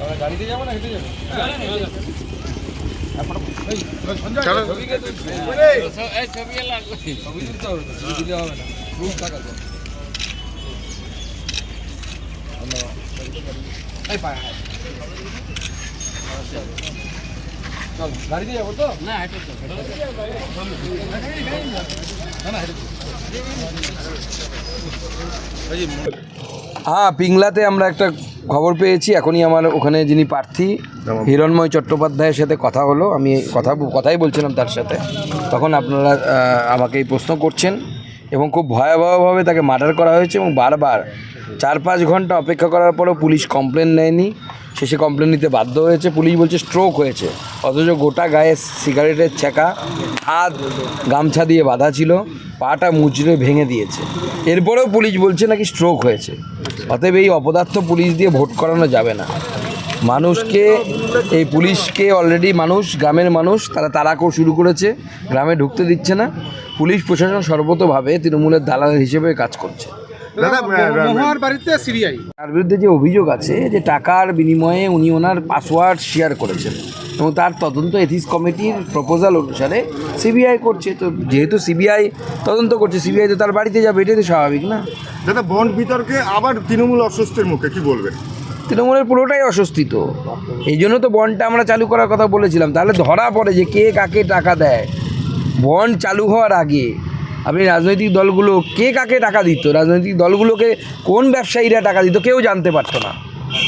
আমরা গাড়িতে যাব না হেঁটে যাব? ছবি তুলতে হবে ছবি দিলে হবে না। প্রুফ থাকা গাড়িতে যাব। তো? না না না হেঁটে চল। হ্যাঁ পিংলাতে আমরা একটা খবর পেয়েছি। এখনই আমার ওখানে যিনি প্রার্থী হিরণময় চট্টোপাধ্যায়ের সাথে কথা হলো। আমি কথা কথাই বলছিলাম তার সাথে। তখন আপনারা আমাকে এই প্রশ্ন করছেন এবং খুব ভয়াবহভাবে তাকে মার্ডার করা হয়েছে এবং বারবার চার পাঁচ ঘণ্টা অপেক্ষা করার পরও পুলিশ কমপ্লেন নেয়নি। শেষে কমপ্লেন নিতে বাধ্য হয়েছে। পুলিশ বলছে স্ট্রোক হয়েছে। অথচ গোটা গায়ে সিগারেটের ছেঁকা হাত, গামছা দিয়ে বাঁধা ছিল। পাটা মুচড়ে ভেঙে দিয়েছে। এরপরেও পুলিশ বলছে নাকি স্ট্রোক হয়েছে। অতএব এই অপদার্থ পুলিশ দিয়ে ভোট করানো যাবে না। মানুষকে, এই পুলিশকে অলরেডি মানুষ, গ্রামের মানুষ, তারা তাড়াকো শুরু করেছে। গ্রামে ঢুকতে দিচ্ছে না। পুলিশ প্রশাসন সর্বতভাবে তৃণমূলের দালাল হিসেবে কাজ করছে। মহুয়ার বাড়িতে সিরিয়াই তার বিরুদ্ধে যে অভিযোগ আছে যে টাকার বিনিময়ে উনি ওনার পাসওয়ার্ড শেয়ার করেছেন এবং তার তদন্ত এথিক্স কমিটির প্রপোজাল অনুসারে সিবিআই করছে। তো যেহেতু সিবিআই তদন্ত করছে সিবিআই তো তার বাড়িতে যাবে এটাই তো স্বাভাবিক না? দাদা বন্ড বিতর্কে আবার তৃণমূল অস্বস্তির মুখে কি বলবেন? তৃণমূলের পুরোটাই অস্বস্তি তো। এই জন্য তো বন্ডটা আমরা চালু করার কথা বলেছিলাম। তাহলে ধরা পড়ে যে কে কাকে টাকা দেয়। বন্ড চালু হওয়ার আগে আপনি রাজনৈতিক দলগুলো কে কাকে টাকা দিত? রাজনৈতিক দলগুলোকে কোন ব্যবসায়ীরা টাকা দিত কেউ জানতে পারতো না।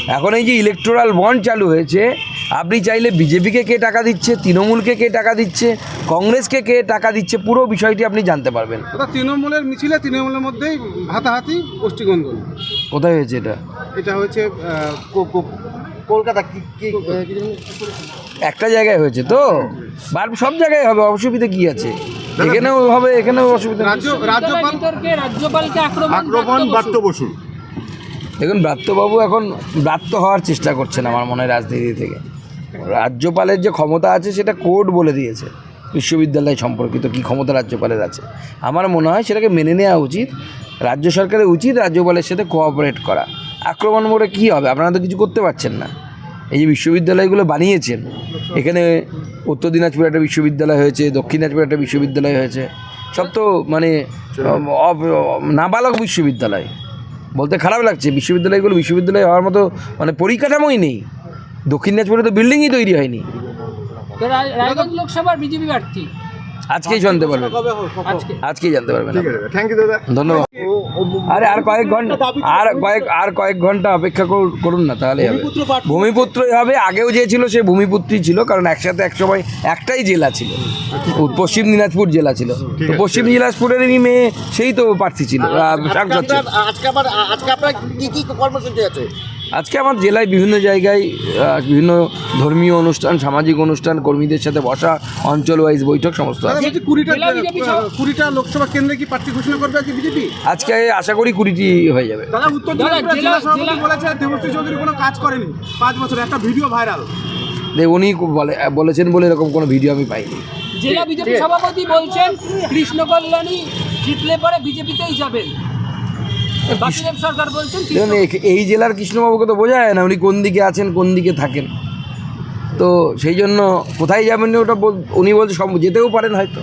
এখন এই যে ইলেকটোরাল বন্ড চালু হয়েছে আপনি চাইলে বিজেপিকে কে টাকা দিচ্ছে তৃণমূলকে কে টাকা দিচ্ছে কংগ্রেসকে কে টাকা দিচ্ছে পুরো বিষয়টি আপনি জানতে পারবেন। তৃণমূলের মিছিলে তৃণমূলের মধ্যেই হাতাহাতি গোষ্ঠীগন্ধন। কোথায় হয়েছে এটা? এটা কো- কলকাতা একটা জায়গায় হয়েছে তো? বার সব জায়গায় হবে অসুবিধা কি আছে? এখানেও হবে এখানেও অসুবিধা রাজ্য রাজ্যপাল রাজ্যপালকে আক্রমণ আক্রমণ বার্ত বসুর দেখুন ব্রাত্যবাবু এখন ব্রাত্য হওয়ার চেষ্টা করছেন আমার মনে হয় রাজনীতি থেকে। রাজ্যপালের যে ক্ষমতা আছে সেটা কোর্ট বলে দিয়েছে বিশ্ববিদ্যালয় সম্পর্কিত কী ক্ষমতা রাজ্যপালের আছে। আমার মনে হয় সেটাকে মেনে নেওয়া উচিত রাজ্য সরকারের উচিত রাজ্যপালের সাথে কোঅপারেট করা। আক্রমণ মোড়ে কী হবে? আপনারা তো কিছু করতে পারছেন না। এই যে বিশ্ববিদ্যালয়গুলো বানিয়েছেন এখানে উত্তর দিনাজপুর একটা বিশ্ববিদ্যালয় হয়েছে দক্ষিণ দিনাজপুর একটা বিশ্ববিদ্যালয় হয়েছে। সব তো মানে নাবালক বিশ্ববিদ্যালয়। বলতে খারাপ লাগছে বিশ্ববিদ্যালয়গুলো বিশ্ববিদ্যালয় হওয়ার মতো মানে পরিকাঠামোই নেই। দক্ষিণ দিনাজপুরে তো বিল্ডিংই তৈরি হয়নি। রায়গঞ্জ লোকসভার বিজেপি প্রার্থী। আজকেই জানতে পারবেন। আজকে আজকেই জানতে পারবেন থ্যাংক ইউ দাদা। ধন্যবাদ। আরে আর কয়েক ঘণ্টা আর কয়েক আর কয়েক ঘণ্টা অপেক্ষা কর- করুন না তাহলে হবে। ভূমিপুত্রই হবে। আগেও যে ছিল সে ভূমিপুত্রই ছিল কারণ একসাথে এক সময় একটাই জেলা ছিল। পশ্চিম দিনাজপুর জেলা ছিল। তো পশ্চিম দিনাজপুরেরই মেয়ে সেই তো প্রার্থী ছিল সাংসদ ছিল। আজকে আবার আজকে আপনার কি কি কর্মসূচি আছে? আজকে আমার জেলায় বিভিন্ন জায়গায় বিভিন্ন ধর্মীয় অনুষ্ঠান সামাজিক অনুষ্ঠান কর্মীদের সাথে বসা অঞ্চল ওয়াইজ বৈঠক সমস্ত আছে। কুড়িটা লোকসভা কেন্দ্রে কি প্রার্থী ঘোষণা করবে আজকে বিজেপি? আজকে আশা করি কুড়িটি হয়ে যাবে। দাদা উত্তর জেলা- জেলা সভাপতি বলেছে দেবশ্রী চৌধুরী কোনো কাজ করেনি পাঁচ বছর একটা ভিডিও ভাইরাল। উনি বলে বলেছেন বলে এরকম কোনো ভিডিও আমি পাইনি। জেলা বিজেপি সভাপতি বলছেন কৃষ্ণ কল্যাণী জিতলে পরে বিজেপিতেই যাবেন। সরকার বলছেন দেখুন এই জেলার কৃষ্ণবাবুকে তো বোঝা যায় না উনি কোন দিকে আছেন কোন দিকে থাকেন। তো সেই জন্য কোথায় যাবেন ওটা বল- উনি বলছে সব যেতেও পারেন হয়তো।